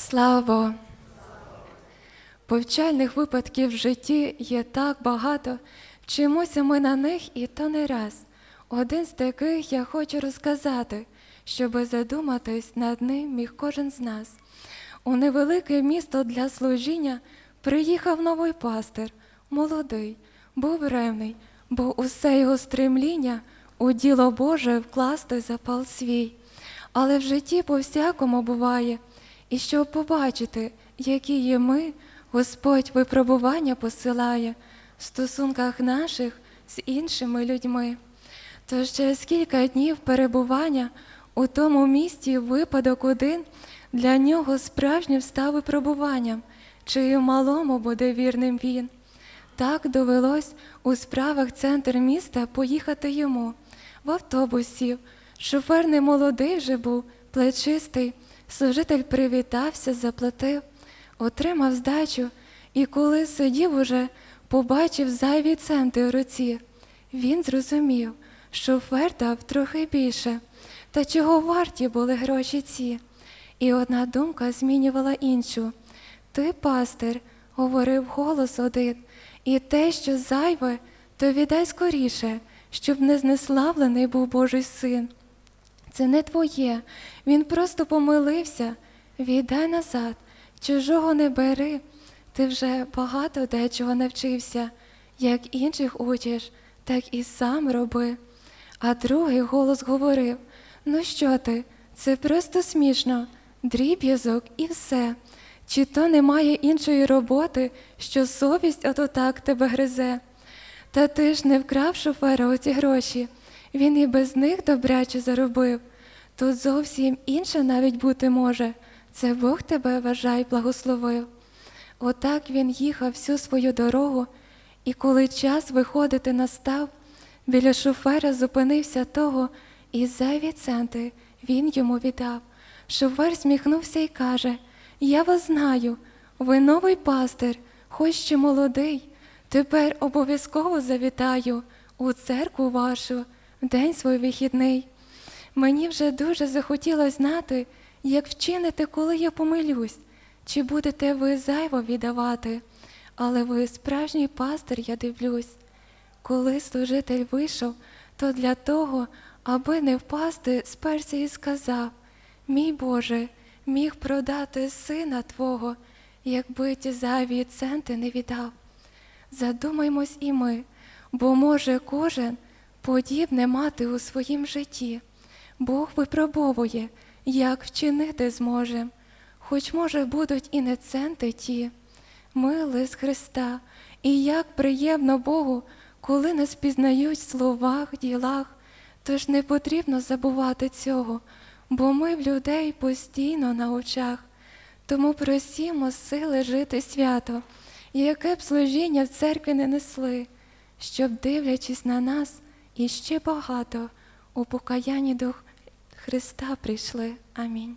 Слава! Повчальних випадків в житті є так багато, вчимося ми на них і то не раз. Один з таких я хочу розказати, щоби задуматись над ним міг кожен з нас. У невелике місто для служіння приїхав новий пастир, молодий, був ревний, бо усе його стремління у діло Боже вкласти запал свій. Але в житті по-всякому буває, і щоб побачити, які є ми, Господь випробування посилає в стосунках наших з іншими людьми. Тож через кілька днів перебування у тому місті випадок один для нього справжнім став випробуванням, чи й у малому буде вірним він. Так довелось у справах центр міста поїхати йому. В автобусі шофер не молодий вже був, плечистий, служитель привітався, заплатив, отримав здачу, і коли сидів уже, побачив зайві центи у руці. Він зрозумів, шофер дав трохи більше, та чого варті були гроші ці. І одна думка змінювала іншу. Ти, пастир, говорив голос один, і те, що зайве, то віддай скоріше, щоб не знеславлений був Божий син. Це не твоє, він просто помилився. Віддай назад, чужого не бери. Ти вже багато дечого навчився, як інших учиш, так і сам роби. А другий голос говорив: Ну що ти, це просто смішно, дріб'язок і все. Чи то немає іншої роботи, що совість ото так тебе гризе? Та ти ж не вкрав шофера оці гроші, він і без них добряче заробив. Тут зовсім інше навіть бути може, це Бог тебе вважай, благословив. Отак він їхав всю свою дорогу, і коли час виходити настав, біля шофера зупинився того, і зайві центи він йому віддав. Шофер сміхнувся і каже: Я вас знаю, ви новий пастир, хоч ще молодий. Тепер обов'язково завітаю у церкву вашу день свій вихідний. Мені вже дуже захотілося знати, як вчините, коли я помилюсь, чи будете ви зайво віддавати, але ви справжній пастир, я дивлюсь. Коли служитель вийшов, то для того, аби не впасти, сперся і сказав: Мій Боже, міг продати сина Твого, якби ті зайві центи не віддав. Задумаймось і ми, бо може кожен подібне мати у своїм житті. Бог випробовує, як вчинити зможем, хоч, може, будуть і не центи ті. Ми лист Христа, і як приємно Богу, коли нас пізнають в словах, ділах, тож не потрібно забувати цього, бо ми в людей постійно на очах. Тому просімо сили жити свято, яке б служіння в церкві не несли, щоб, дивлячись на нас, іще багато у покаянні до Христа прийшли. Амінь.